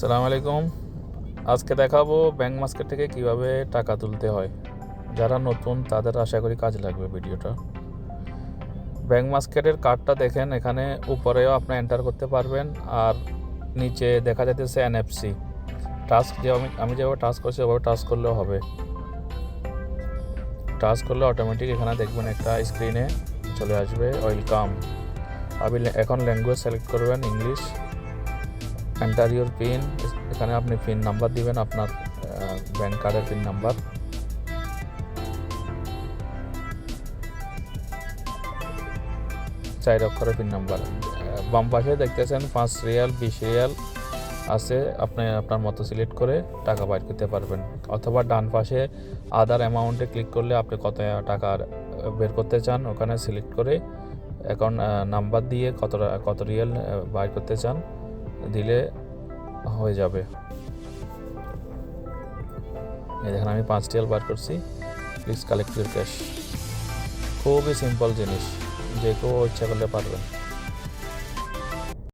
সালাম আলাইকুম। আজকে দেখাবো ব্যাংক মাস্কেট থেকে কীভাবে টাকা তুলতে হয়। যারা নতুন, তাদের আশা করি কাজ লাগবে ভিডিওটা। ব্যাংক মাস্কেটের কার্ডটা দেখেন, এখানে উপরেও আপনি এন্টার করতে পারবেন আর নিচে দেখা যাইতেছে এনএফসি। টাস্ক যে আমি আমি যেভাবে টাচ করছি, ওভাবে টাচ করলেও হবে। টাচ করলে অটোমেটিক এখানে দেখবেন একটা স্ক্রিনে চলে আসবে, ওয়েলকাম। আপনি এখন ল্যাঙ্গুয়েজ সিলেক্ট করবেন, ইংলিশ। এন্টার ইউর পিন এখানে আপনি পিন নাম্বার দিবেন, আপনার ব্যাংক কার্ডের পিন নাম্বার চার অক্ষরের পিন নাম্বার বাম পাশে দেখতেছেন পাঁচ রিয়াল, বিশ রিয়াল আছে, আপনি আপনার মতো সিলেক্ট করে টাকা বাইর করতে পারবেন। অথবা ডান পাশে আদার অ্যামাউন্টে ক্লিক করলে আপনি কত টাকা বের করতে চান, ওখানে সিলেক্ট করে অ্যাকাউন্ট নাম্বার দিয়ে কত কত রিয়াল বাইর করতে চান। দিলে হয়ে যাবে। দেখেন, আমি পাঁচ এল বার করছি। প্লিজ কালেক্ট ইউর ক্যাশ খুবই সিম্পল জিনিস। যে কেউ ইচ্ছা করলে পারবেন।